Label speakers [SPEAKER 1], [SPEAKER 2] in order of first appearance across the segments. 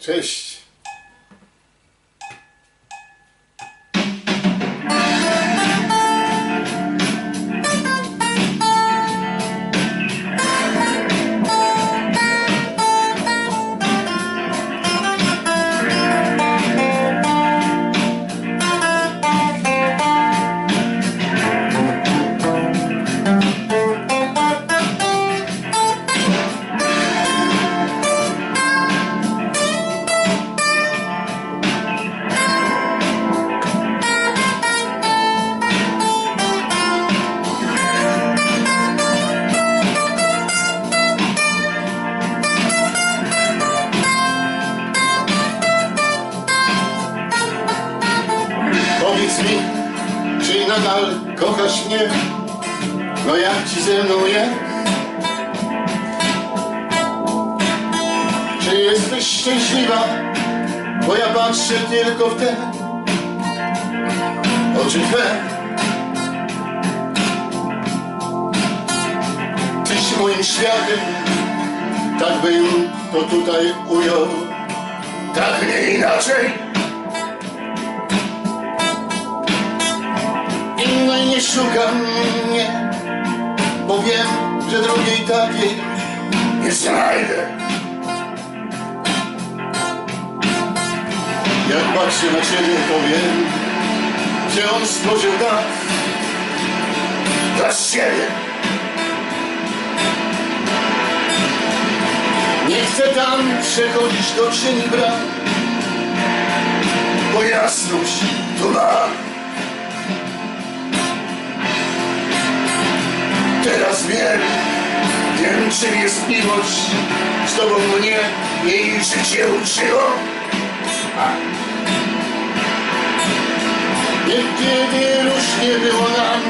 [SPEAKER 1] Cześć. Mi, czy nadal kochasz mnie? No jak ci ze mną jest? Czy jesteś szczęśliwa? Bo ja patrzę tylko w te oczy twe. Tyś moim światem, tak bym to tutaj ujął. Tak nie inaczej. Szukam, nie, bo wiem, że drugiej takiej nie znajdę. Jak patrzę na ciebie, to wiem, że on stworzył nas dla siebie. Nie chcę tam przechodzić do cieni bram, bo jasność tu mam. Czym jest miłość. Z tobą mnie jej życie uczyło. A. Niekiedy różnie było nam,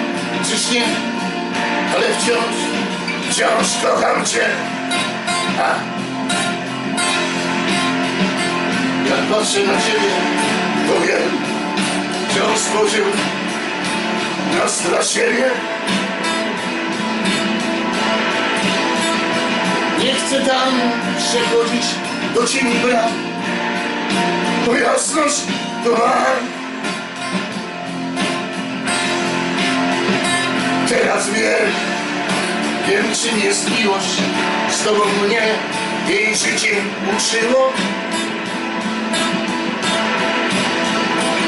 [SPEAKER 1] czyż nie? Ale wciąż, wciąż kocham cię. A. Jak patrzę na ciebie, to wiem, on stworzył nas dla siebie. Nie chcę tam przechodzić do cieni bram, bo jasność to mam. Teraz wiem, wiem czym jest miłość, z tobą mnie jej życie uczyło.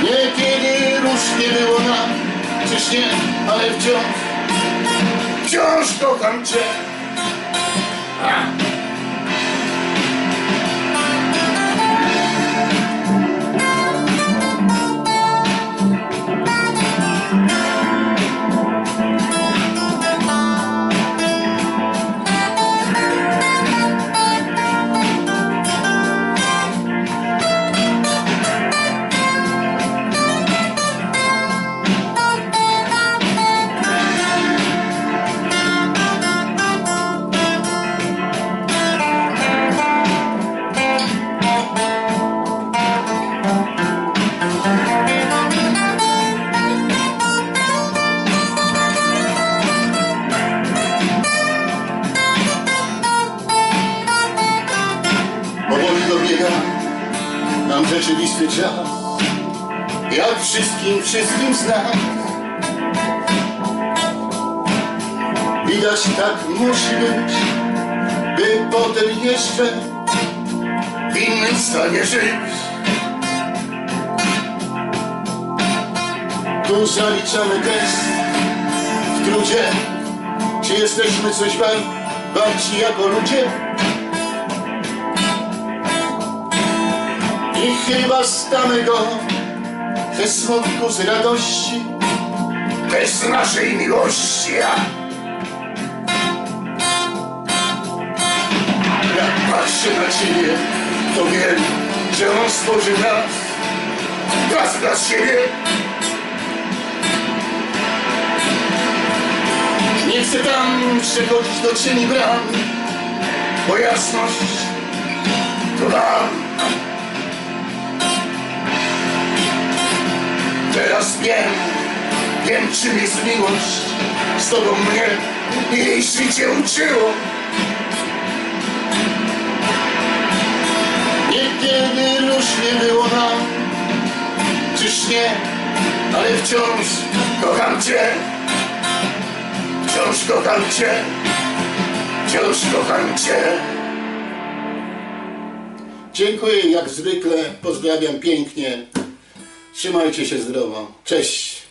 [SPEAKER 1] Niekiedy różnie było nam, czyż nie, ale wciąż, wciąż kocham cię. Yeah. Nam rzeczywisty czas Jak wszystkim, wszystkim z nas Widać tak musi być By potem jeszcze W innym stanie żyć. Tu zaliczamy test W trudzie. Czy jesteśmy coś wart Warci jako ludzie I chyba stamy go ze smutku, z radości, bez naszej miłości. Jak patrzę na ciebie, to wiem, że on stworzył nas, nas dla siebie. Nie chcę tam przechodzić do cieni bram, bo jasność to nam. teraz wiem Wiem czym jest miłość. Z tobą mnie I jeśli cię uczyło. Niekiedy różnie było nam. Czyż nie? Ale wciąż kocham cię. Wciąż kocham cię. Wciąż kocham cię.
[SPEAKER 2] Dziękuję jak zwykle, pozdrawiam pięknie. Trzymajcie się zdrowo. Cześć.